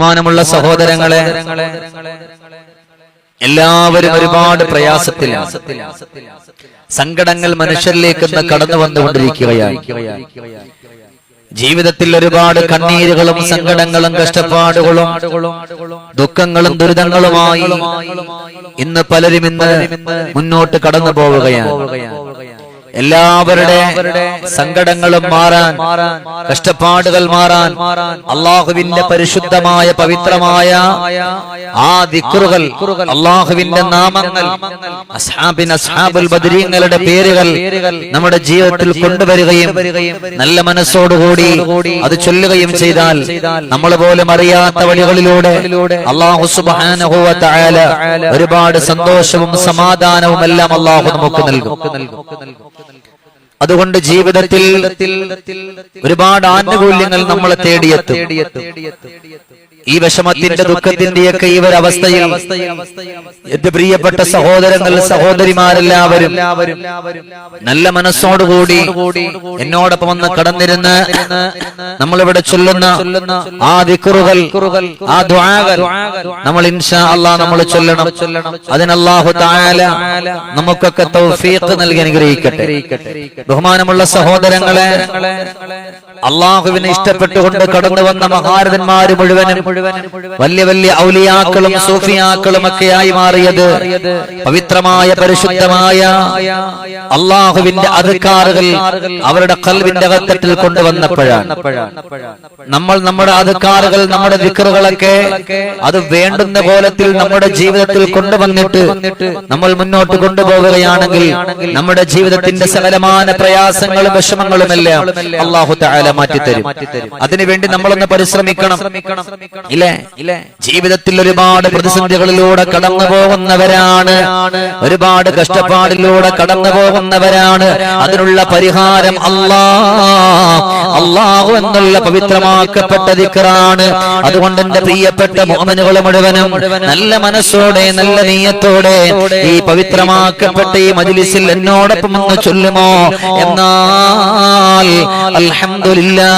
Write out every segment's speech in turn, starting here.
ബഹുമാനമുള്ള സഹോദരങ്ങളെ എല്ലാവരും ഒരുപാട് പ്രയാസത്തിൽ സങ്കടങ്ങൾ മനുഷ്യരിലേക്ക് കടന്നു വന്നുകൊണ്ടിരിക്കുകയാണ്. ജീവിതത്തിൽ ഒരുപാട് കണ്ണീരുകളും സങ്കടങ്ങളും കഷ്ടപ്പാടുകളും ദുഃഖങ്ങളും ദുരിതങ്ങളുമായി ഇന്ന് പലരും ഇന്ന് മുന്നോട്ട് കടന്നു പോവുകയാണ്. എല്ലാവരുടെ സങ്കടങ്ങളും മാറാൻ കഷ്ടപ്പാടുകൾ മാറാൻ അള്ളാഹുവിന്റെ പരിശുദ്ധമായ പവിത്രമായ ആ ദിക്കുറുകൾ അള്ളാഹുവിന്റെ നാമങ്ങൾ അസ്ഹാബിൻ അസ്ഹാബുൽ ബദരീങ്ങളുടെ പേരുകൾ നമ്മുടെ ജീവിതത്തിൽ കൊണ്ടുവരികയും നല്ല മനസ്സോടുകൂടി അത് ചൊല്ലുകയും ചെയ്താൽ നമ്മൾ പോലും അറിയാത്ത വഴികളിലൂടെ അള്ളാഹു തആല ഒരുപാട് സന്തോഷവും സമാധാനവും എല്ലാം അള്ളാഹു നമുക്ക് നൽകും. അതുകൊണ്ട് ജീവിതത്തിൽ ഒരുപാട് ആനുകൂല്യങ്ങൾ നമ്മളെ തേടിയെത്തും. ഈ വിഷമത്തിന്റെ ദുഃഖത്തിന്റെയൊക്കെ ഈ ഒരു അവസ്ഥയിൽ എന്റെ പ്രിയപ്പെട്ട സഹോദരങ്ങൾ സഹോദരിമാരെല്ലാവരും നല്ല മനസ്സോടുകൂടി എന്നോടൊപ്പം വന്ന് കടന്നിരുന്ന് നമ്മളിവിടെ ചൊല്ലുന്ന ആ ദിക്കുറുകൾ ആ ദ്വാകൾ നമ്മൾ ഇൻഷാ അള്ളാ നമ്മൾ ചൊല്ലണം. അതിനല്ലാഹു താല നമുക്കൊക്കെ തൗഫീഖ് നൽകി അനുഗ്രഹിക്കട്ടെ. ബഹുമാനമുള്ള സഹോദരങ്ങളെ അള്ളാഹുവിനെ ഇഷ്ടപ്പെട്ടുകൊണ്ട് കടന്നു വന്ന മഹാരഥന്മാര് മുഴുവനും വലിയ വലിയ ഔലിയാക്കളും സൂഫിയാക്കളും ഒക്കെയായി മാറിയത് പവിത്രമായ പരിശുദ്ധമായ അള്ളാഹുവിന്റെ അധികാറുകൾ അവരുടെ കൽവിന്റെ അകത്തട്ടിൽ കൊണ്ടുവന്നപ്പോഴാണ്. നമ്മൾ നമ്മുടെ അധികാറുകൾ നമ്മുടെ ദിക്കറുകളൊക്കെ അത് വേണ്ടുന്ന കോലത്തിൽ നമ്മുടെ ജീവിതത്തിൽ കൊണ്ടുവന്നിട്ട് നമ്മൾ മുന്നോട്ട് കൊണ്ടുപോവുകയാണെങ്കിൽ നമ്മുടെ ജീവിതത്തിന്റെ സകലമാന പ്രയാസങ്ങളും വിഷമങ്ങളും എല്ലാം അള്ളാഹു താല മാറ്റിത്തരും. അതിനുവേണ്ടി നമ്മളൊന്ന് പരിശ്രമിക്കണം. ഇല്ലേ? ഇല്ലേ? ജീവിതത്തിൽ ഒരുപാട് പ്രതിസന്ധികളിലൂടെ കടന്നു പോകുന്നവരാണ് ഒരുപാട് കഷ്ടപ്പാടിലൂടെ കടന്നു പോകുന്നവരാണ് അതിനുള്ള പരിഹാരം അല്ലാ. അള്ളാഹു എന്നുള്ള പവിത്രമാക്കപ്പെട്ട ദിക്റാണ്. അതുകൊണ്ട് എന്റെ പ്രിയപ്പെട്ട മോമനുകൾ മുഴുവനും നല്ല മനസ്സോടെ നല്ല നീയത്തോടെ ഈ പവിത്രമാക്കപ്പെട്ട ഈ മജിലിസിൽ എന്നോടൊപ്പം ഒന്ന് ചൊല്ലുമോ? എന്നാൽ അൽഹംദുലില്ലാ.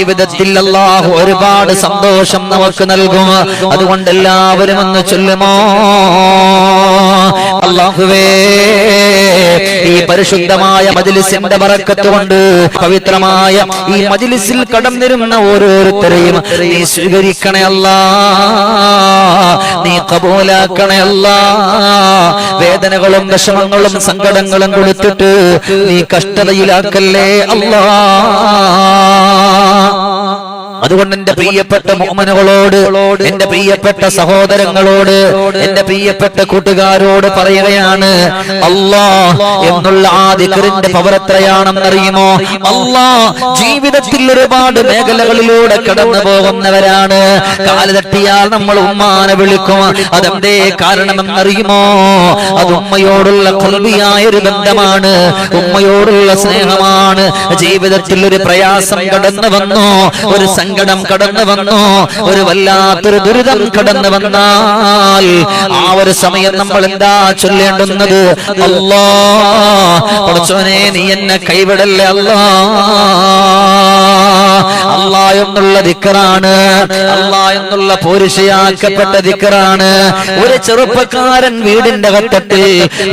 ജീവിതത്തിൽ അള്ളാഹു ഒരുപാട് സന്തോഷം നമുക്ക് നൽകും. അതുകൊണ്ട് എല്ലാവരും ഒന്ന് ചൊല്ലുമോ? അള്ളാഹുവേ ഈ പരിശുദ്ധമായ മജിലിസിന്റെ ബർക്കത്ത് കൊണ്ട് പവിത്രമായ ഈ മജിലിസിൽ കടന്നിരുന്ന ഓരോരുത്തരെയും നീ സ്വീകരിക്കണേ അല്ലാ നീ കബൂലാക്കണേ അല്ലാ. വേദനകളും വിഷമങ്ങളും സങ്കടങ്ങളും കൊടുത്തിട്ട് നീ കഷ്ടതയിലാക്കല്ലേ അല്ലാ. അതുകൊണ്ട് എന്റെ പ്രിയപ്പെട്ട മോമനുകളോട് എന്റെ പ്രിയപ്പെട്ട സഹോദരങ്ങളോട് എന്റെ പ്രിയപ്പെട്ട കൂട്ടുകാരോട് പറയുകയാണ് അല്ലാ എന്നുള്ള ആ ദിക്കറിന്റെ പവർ എത്രയാണെന്നറിയുമോ? അല്ലാ ജീവിതത്തിൽ ഒരുപാട് മേഖലകളിലൂടെ കടന്നു പോകുന്നവരാണ്. കാൽ തട്ടിയാൽ നമ്മൾ ഉമ്മാനെ വിളിക്കും. അതെന്തേ കാരണമെന്നറിയുമോ? അത് ഉമ്മയോടുള്ള കൽവിയായ ഒരു ബന്ധമാണ്. ഉമ്മയോടുള്ള സ്നേഹമാണ്. ജീവിതത്തിൽ ഒരു പ്രയാസം കടന്നു വന്നു. ഒരു സങ്കടം കടന്നു വന്നു. ഒരു വല്ലാത്തൊരു ദുരിതം കടന്നു വന്നാൽ ആ ഒരു സമയം നമ്മൾ എന്താ ചൊല്ലേണ്ടുന്നത്? അല്ലാ നീ എന്നെ കൈവിടല്ലേ? അല്ലാ. അല്ലാ എന്നുള്ള ദിക്കറാണ്. അല്ലാ എന്നുള്ള പോരുഷയാക്കപ്പെട്ട ദിക്കറാണ്. ഒരു ചെറുപ്പക്കാരൻ വീടിന്റെ അകത്തട്ടിൽ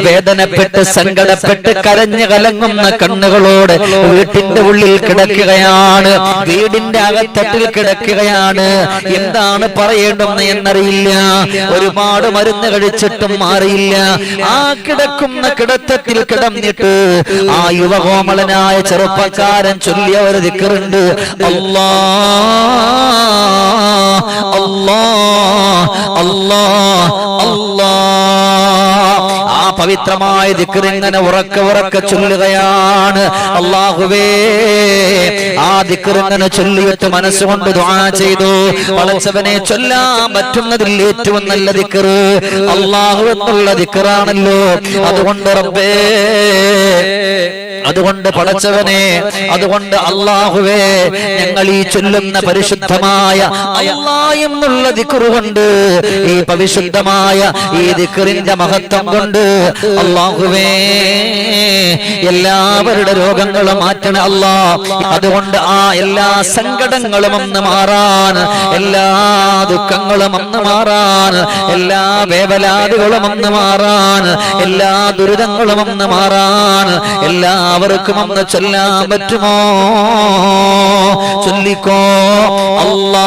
വേദനപ്പെട്ട് സങ്കടപ്പെട്ട് കരഞ്ഞു കലങ്ങുന്ന കണ്ണുകളോട് വീട്ടിന്റെ ഉള്ളിൽ കിടക്കുകയാണ്. വീടിന്റെ അകത്തട്ടിൽ കിടക്കുകയാണ്. എന്താണ് പറയേണ്ടെന്ന് എന്നറിയില്ല. ഒരുപാട് മരുന്ന് കഴിച്ചിട്ടും മാറിയില്ല. ആ കിടക്കുന്ന കിടത്തത്തിൽ കിടന്നിട്ട് ആ യുവകോമളനായ ചെറുപ്പക്കാരൻ ചൊല്ലിയ ഒരു ദിക്കറുണ്ട്. അല്ലാ അല്ലാ അല്ലാ അല്ലാ പവിത്രമായ ദിക്കറിങ്ങനെ ഉറക്ക ഉറക്ക ചൊല്ലുകയാണ്. അള്ളാഹുവേ ആ ദിക്കറിങ്ങനെ ചൊല്ലിയിട്ട് മനസ്സുകൊണ്ട് ദുആ ചെയ്തു. വളച്ചവനെ ചൊല്ലാൻ പറ്റുന്നതിൽ ഏറ്റവും നല്ല ദിക്കറ് അള്ളാഹു എന്നുള്ള ദിക്കറാണല്ലോ അതുകൊണ്ട് റബ്ബേ അതുകൊണ്ട് പടച്ചവനെ അതുകൊണ്ട് അള്ളാഹുവേ ഞങ്ങൾ ഈ ചൊല്ലുന്ന പരിശുദ്ധമായ അല്ലാ എന്നുള്ള ദിക്റ് കൊണ്ട് ഈ പരിശുദ്ധമായ ഈ ദിക്കറിന്റെ മഹത്വം കൊണ്ട് അള്ളാഹുവേ എല്ലാവരുടെ രോഗങ്ങളും മാറ്റണ അല്ലാ. അതുകൊണ്ട് ആ എല്ലാ സങ്കടങ്ങളും അന്ന് മാറാൻ എല്ലാ ദുഃഖങ്ങളും അന്ന് മാറാൻ എല്ലാ വേവലാദികളും അന്ന് മാറാൻ എല്ലാ ദുരിതങ്ങളും അന്ന് മാറാൻ എല്ലാവർക്കും അന്ന് ചൊല്ലാൻ പറ്റുമോ? ചൊല്ലിക്കോ. അല്ലാഹു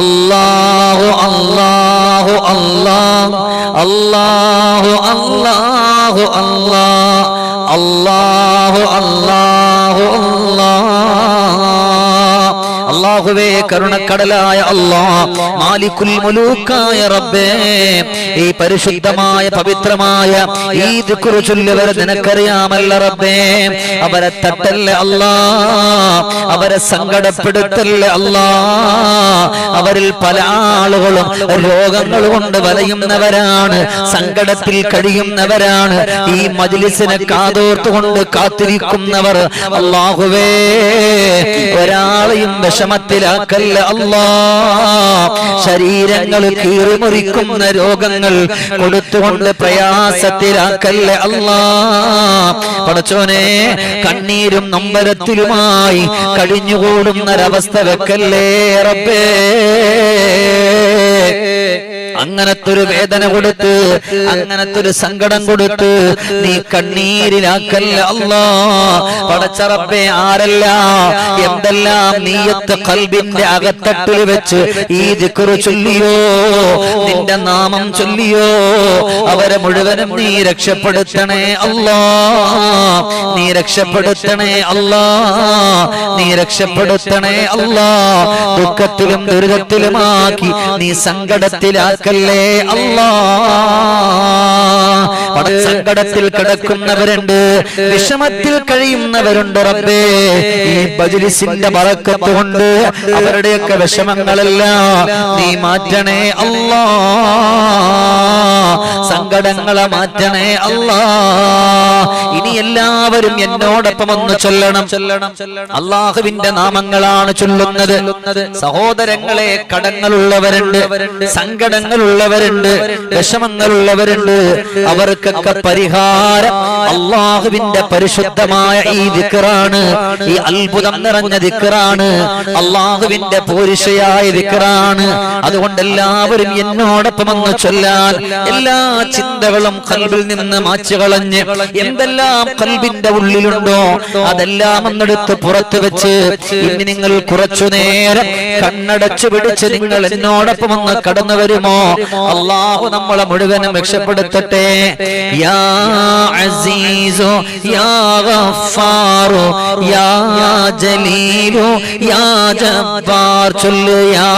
അള്ളാഹു അള്ളാഹു അള്ളാഹു അള്ളാഹു അള്ളാഹു അള്ളാഹു അള്ളാഹ് അള്ളാഹുവേ കരുണക്കടലായ അള്ളാ മാലിക്കുൽ മുലൂക്കായ റബ്ബേ ഈ പരിശുദ്ധമായ പവിത്രമായ ഈ ദിക്റ് ചൊല്ലിവരെ നിനക്കറിയാമല്ല റബ്ബേ. അവരെ തട്ടല്ലേ അല്ലാ അവരെ സങ്കടപ്പെടുത്തല്ലേ അല്ലാ അവരിൽ പല ആളുകളും രോഗങ്ങൾ കൊണ്ട് വലയുന്നവരാണ്. സങ്കടത്തിൽ കഴിയുന്നവരാണ്. ഈ മജിലിസിനെ കാതോർത്തുകൊണ്ട് കാത്തിരിക്കുന്നവർ അള്ളാഹുവേ. ഒരാളെയും വിഷമത്തിലാക്കല്ല അല്ലാ. ശരീരങ്ങൾ കീറിമുറിക്കുന്ന രോഗങ്ങൾ കൊടുത്തുകൊണ്ട് പ്രയാസത്തിലാക്കല്ല അല്ലാ. പടച്ചോനെ കണ്ണീരും നമ്പരത്തിലുമായി കഴിഞ്ഞുകൂടുന്നൊരവസ്ഥ വെക്കല്ലേ റബ്ബേ? അങ്ങനത്തെ ഒരു വേദന കൊടുത്ത് അങ്ങനത്തെ ഒരു സങ്കടം കൊടുത്ത് നീ കണ്ണീരിലാക്കല്ല അല്ലാ. പടച്ചറപ്പെ ആരല്ല? എന്തെല്ലാം നീയത്ത് കൽബിന്റെ അകത്തട്ടിൽ വെച്ച് ഈ ദിക്കുറു ചൊല്ലിയോ? നിന്റെ നാമം ചൊല്ലിയോ? അവരെ മുഴുവനും നീ രക്ഷപ്പെടുത്തണേ അല്ലാ. നീ രക്ഷപ്പെടുത്തണേ അല്ലാ. നീ രക്ഷപ്പെടുത്തണേ അല്ലാ. ദുഃഖത്തിലും ദുരിതത്തിലുമാക്കി നീ സങ്കടത്തിലാക്കല്ലേ അല്ലാ. സങ്കടത്തിൽ കിടക്കുന്നവരുണ്ട് വിഷമത്തിൽ കഴിയുന്നവരുണ്ട് റബ്ബേ. ഈ ബജലിസിന്റെ വറക്കത്ത് കൊണ്ട് അവരുടെയൊക്കെ വിഷമങ്ങളെല്ലാം നീ മാറ്റണേ അല്ലാ. സങ്കടങ്ങളെ മാറ്റണേ അല്ലാ. ഇനി എല്ലാവരും എന്നോടൊപ്പം ഒന്ന് ചൊല്ലണം. ചൊല്ലണം അള്ളാഹുവിന്റെ നാമങ്ങളാണ് ചൊല്ലുന്നത്. സഹോദരങ്ങളെ കടങ്ങളുള്ളവരുണ്ട് സങ്കടങ്ങൾ രോഗങ്ങളുള്ളവരുണ്ട് വിഷമങ്ങളുള്ളവരുണ്ട്. അവർക്കൊക്കെ പരിഹാരം അള്ളാഹുവിന്റെ പരിശുദ്ധമായ ഈ ദിക്കറാണ് ഈ അത്ഭുതം നിറഞ്ഞ ദിക്കറാണ് അള്ളാഹുവിന്റെ പോരിഷയായ ദിക്കറാണ് അതുകൊണ്ട് എല്ലാവരും എന്നോടൊപ്പം എന്ന് ചൊല്ലാൻ എല്ലാ ചിന്തകളും കൽബിൽ നിന്ന് മാച്ചു കളഞ്ഞ് എന്തെല്ലാം കൽബിന്റെ ഉള്ളിലുണ്ടോ അതെല്ലാം ഒന്നെടുത്ത് പുറത്തു വെച്ച് ഇനി നിങ്ങൾ കുറച്ചു നേരം കണ്ണടച്ചു പിടിച്ച് നിങ്ങൾ എന്നോടൊപ്പം ഒന്ന് കടന്നു വരുമോ? അള്ളാഹു നമ്മളെ മുഴുവനും രക്ഷപ്പെടുത്തട്ടെ. യാ അസീസോ യാ ഗഫാറോ യാ ജലീലോ യാ ജബ്ബാർ ചൊല്ലു യാ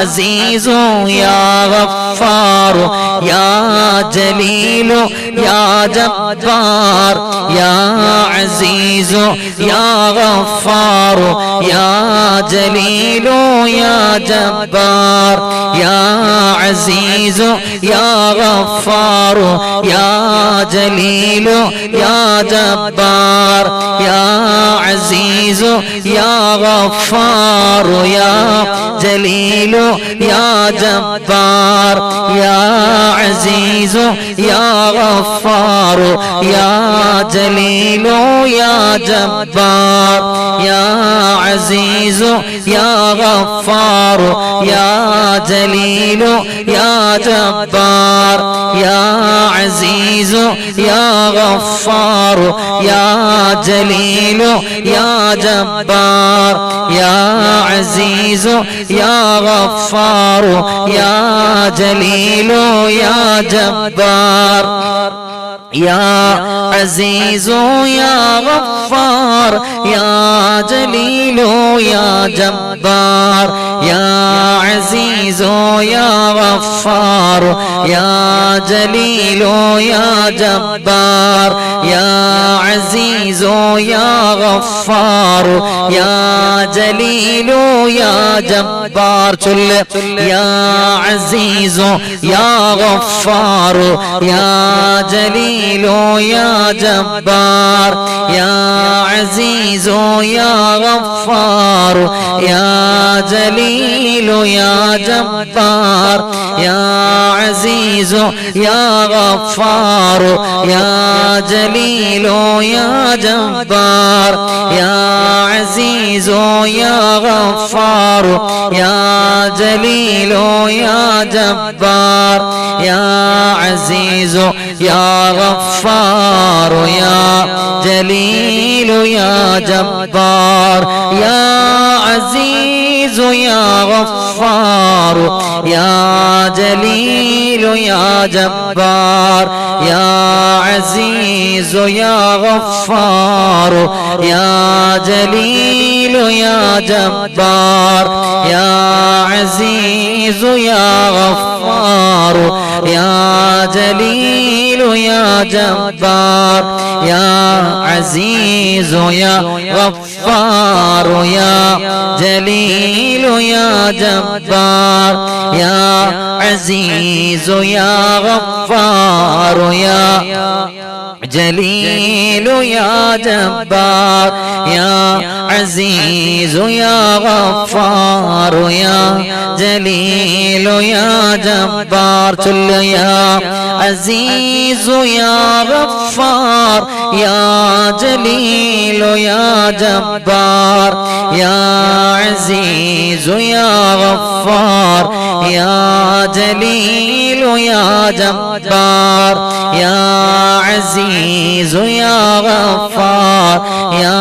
അസീസു യാ ഗഫാറോ യാ ജലീലോ യാ ജബ്ബാർ യാ അസീസോ യാ ഗഫാറോ യാ ജലീലോ യാ ജബ്ബാർ യാ അസീസു യാ ഗഫാറു യാ ജലീലു യാ ജബ്ബാർ യാ അസീസു യാ ഗഫാറു യാ ജലീലു യാ ജബ്ബാർ യാ അസീസു യാ ഗഫാറു യാ ജലീലു യാ ജബ്ബാർ യാ അസീസു യാ ഗഫാറു യാ ജലീലു يا جبار يا عزيز يا غفار يا جليل يا جبار يا عزيز يا غفار يا جليل يا جبار يا عزيز يا غفار يا جليل يا جبار يا عزيز يا غفار يا جليل يا جبار يا عزيز يا غفار يا جليل يا جبار يا عزيز يا غفار يا جليل يا جبار يا عزيز يا غفار يا جليل يا جبار يا عزيز يا غفار يا جليل يا جبار يا عزيز يا غفار يا جليل يا جبار يا عزيز يا غفار. يا جليل يا جبار يا عزيز يا غفار يا جليل يا جبار يا عزيز يا غفار يا جليل يا جبار يا عزيز يا غفار. يا جليل يا جبار يا عزيز يا غفار يا جليل يا جبار يا عزيز يا غفار يا جليل يا جبار يا عزيز يا غفار يا جليل يا جبار كل يا عزيز يا غفار يا جليل يا جبار يا عزيز يا غفار يا جليل يا جبار يا عزيز അസീസു യാ ഗഫാർ യാ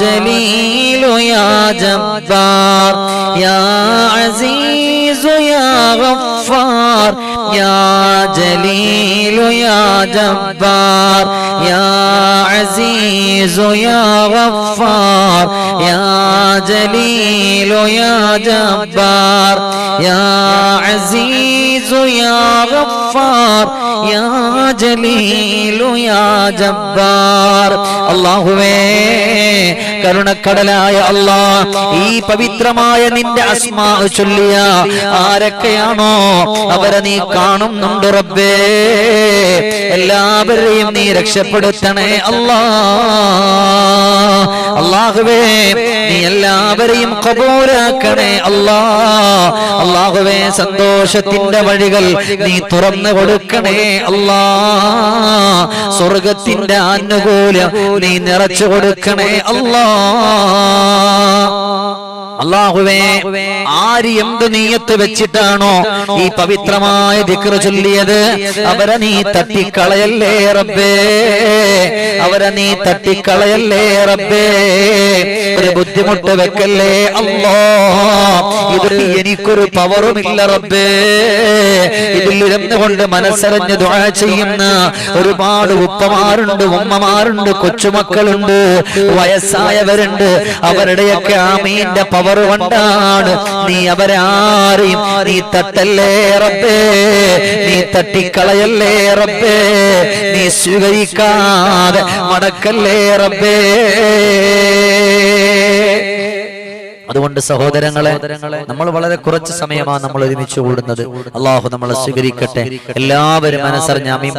ജലീലു യാ ജബ്ബാർ യാ അസീസു യാ ഗഫാർ യാ ജലീലു യാ ജബ്ബാർ യാ അസീസു യാ ഗഫാർ യാ ജലീലു യാ ജബ്ബാർ യാ അസീസു യാ ഗഫാർ യാ ജലീലു യാ ജബ്ബാർ. അല്ലാഹുവേ കരുണക്കടലായ അല്ലാ ഈ പവിത്രമായ നിന്റെ അസ്മാ ചൊല്ലിയ ആരൊക്കെയാണോ അവരെ നീ കാണുന്നുണ്ട് റബ്ബേ. എല്ലാവരെയും നീ രക്ഷപ്പെടുത്തണേ അല്ലാ അള്ളാഹുവേ നീ എല്ലാവരെയും കബൂലാക്കണേ അല്ലാ അള്ളാഹുവേ സന്തോഷത്തിന്റെ വഴികൾ നീ തുറന്നു കൊടുക്കണേ അല്ലാ. സ്വർഗത്തിന്റെ ആനുകൂല്യം നീ നിറച്ചു കൊടുക്കണേ അല്ലാ. അള്ളാഹുവേ ആര് എന്ത് നീയത്ത് വെച്ചിട്ടാണോ ഈ പവിത്രമായ ദിക്ര ചൊല്ലിയത്? അവരെ നീ തട്ടിക്കളയല്ലേ റബ്ബേ? അവരെ നീ തട്ടിക്കളയല്ലേ റബ്ബേ? ഒരു ബുദ്ധിമുട്ട് വെക്കല്ലേ? അല്ലോ ഇതിൽ എനിക്കൊരു പവറുമില്ല റബ്ബേ. ഇതിൽ ഇരുന്നുകൊണ്ട് മനസ്സറിഞ്ഞ് ദുആ ചെയ്യുന്ന ഒരുപാട് ഉപ്പമാരുണ്ട് ഉമ്മമാരുണ്ട് കൊച്ചുമക്കളുണ്ട് വയസ്സായവരുണ്ട്. അവരുടെയൊക്കെ ആമീന്റെ പവർ കൊണ്ടാണ്. നീ അവരാരെയും നീ തട്ടല്ലേ റബ്ബേ. നീ തട്ടിക്കളയല്ലേ റബ്ബേ. നീ സ്വീകരിക്കാതെ മടക്കല്ലേ റബ്ബേ. അതുകൊണ്ട് സഹോദരങ്ങളെ നമ്മൾ വളരെ കുറച്ച് സമയമാണ് നമ്മൾ ഒരുമിച്ച് കൂടുന്നത്. അള്ളാഹു നമ്മളെ സ്വീകരിക്കട്ടെ. എല്ലാവരും മനസ്സറിഞ്ഞ അമീൻ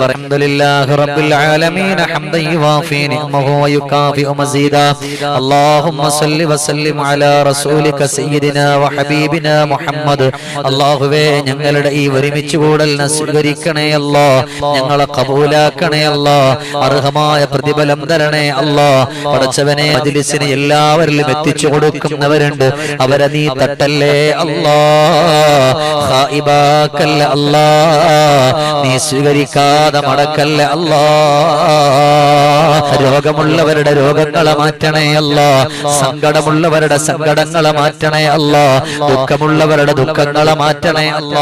അല്ലാഹുവേ ഞങ്ങളുടെ ഈ ഒരുമിച്ച് കൂടലിനെ സ്വീകരിക്കണേ അല്ലോ. ഞങ്ങളെ കബൂലാക്കണേ അല്ലോ. അർഹമായ പ്രതിഫലം തരണേ അല്ലോ. പഠിച്ചവനെ മജ്ലിസിനെ എല്ലാവരിലും എത്തിച്ചു കൊടുക്കുന്നവരുണ്ട്. അവരെ നീ തട്ടല്ലേ അല്ലാ ഖായിബാക്കല്ല അല്ലാ നീ സ്വീകരിക്കാതെ മടക്കല്ലേ അല്ലാ. രോഗമുള്ളവരുടെ രോഗങ്ങളെ മാറ്റണേ അല്ല. സങ്കടമുള്ളവരുടെ സങ്കടങ്ങളെ മാറ്റണേ അല്ല. ദുഃഖമുള്ളവരുടെ ദുഃഖങ്ങളെ മാറ്റണേ അല്ല.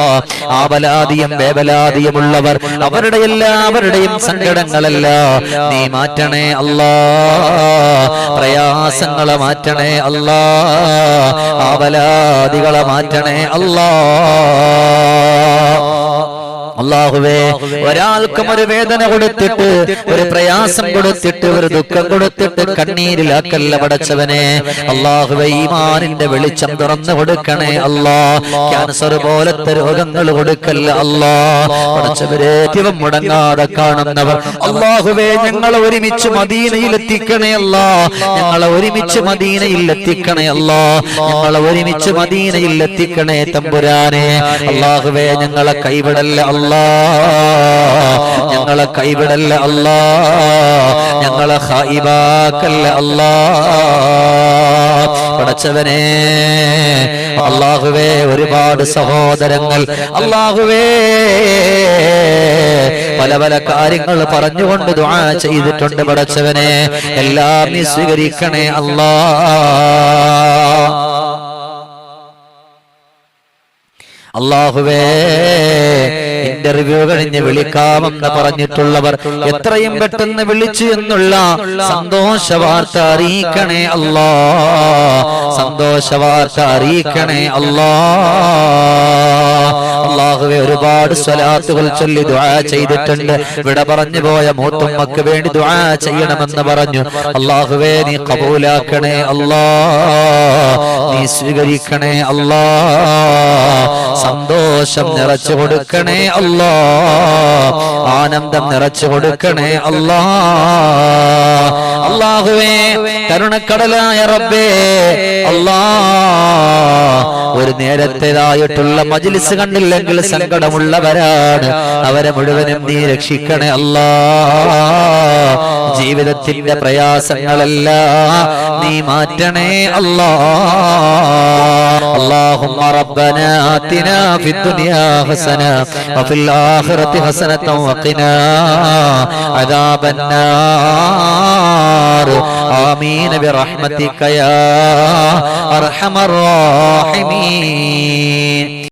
ആവലാദിയും വേവലാദിയുമുള്ളവർ അവരുടെ എല്ലാവരുടെയും സങ്കടങ്ങളല്ല. നീ മാറ്റണേ അല്ല. പ്രയാസങ്ങളെ മാറ്റണേ അല്ല. ആവലാദികളെ മാറ്റണേ അല്ലാ. അള്ളാഹുവേ ഒരാൾക്കും ഒരു വേദന കൊടുത്തിട്ട് ഒരു പ്രയാസം കൊടുത്തിട്ട് ഒരു ദുഃഖം കൊടുത്തിട്ട് കണ്ണീരിലാക്കല്ല പടച്ചവനെ. അള്ളാഹുവെ ഈമാനിന്റെ വെളിച്ചം തുറന്നു കൊടുക്കണേ അല്ലാ ക്യാൻസർ പോലത്തെ രോഗങ്ങൾ കൊടുക്കല്ല അല്ലാ പടച്ചവരെ ദിവം മുടങ്ങാതെ കാണുന്നവർ. അള്ളാഹുവേ ഞങ്ങളെ ഒരുമിച്ച് മദീനയിൽ എത്തിക്കണേ അല്ലാ ഞങ്ങളെ ഒരുമിച്ച് മദീനയിൽ എത്തിക്കണേ അല്ലാ ഞങ്ങളെ ഒരുമിച്ച് മദീനയിൽ എത്തിക്കണേ തമ്പുരാനെ. അള്ളാഹുവേ ഞങ്ങളെ കൈവിടല്ല അല്ലാ ഞങ്ങളെ കൈവിടല്ല അല്ലാ ഞങ്ങളെ ഹൈബാക്കല്ല അല്ലാ പടച്ചവനെ അള്ളാഹുവേ ഒരുപാട് സഹോദരങ്ങൾ. അള്ളാഹുവേ പല പല കാര്യങ്ങൾ പറഞ്ഞുകൊണ്ട് ചെയ്തിട്ടുണ്ട് പടച്ചവനെ. എല്ലാം നീ സ്വീകരിക്കണേ അല്ലാ അള്ളാഹുവേ ഇന്റർവ്യൂ കഴിഞ്ഞ് വിളിക്കാമെന്ന് പറഞ്ഞിട്ടുള്ളവർ എത്രയും പെട്ടെന്ന് വിളിച്ചു എന്നുള്ള സന്തോഷ വാർത്ത അറിയിക്കണേ അല്ലാ സന്തോഷ വാർത്ത അറിയിക്കണേ അല്ലാ അള്ളാഹുവെ ഒരുപാട് സ്വലാത്തുകൾ ചൊല്ലി ദുആ ചെയ്തിട്ടുണ്ട്. വിട പറഞ്ഞു പോയ മൂത്തുമ്മക്ക് വേണ്ടി ദുആ ചെയ്യണമെന്ന് പറഞ്ഞു. അള്ളാഹുവേ നീ കബൂലാക്കണേ അല്ലാ നീ സ്വീകരിക്കണേ അല്ലാ സന്തോഷം നിറച്ചു കൊടുക്കണേ അല്ലാ ആനന്ദം നിറച്ചു കൊടുക്കണേ അല്ലാ അള്ളാഹുവേ കരുണക്കടലായ റബ്ബേ അള്ളാ ഒരു നേരത്തേതായിട്ടുള്ള മജിലിസ് കണ്ടില്ലെങ്കിൽ സങ്കടമുള്ളവരാണ്. അവരെ മുഴുവനും നീ രക്ഷിക്കണേ അല്ലാ. ജീവിതത്തിന്റെ പ്രയാസങ്ങളെല്ലാം നീ മാറ്റണേ അല്ലാ. اللهم ربنا آتنا في الدنيا حسنة وفي الآخرة حسنة وقنا عذاب النار آمين برحمتك يا أرحم الراحمين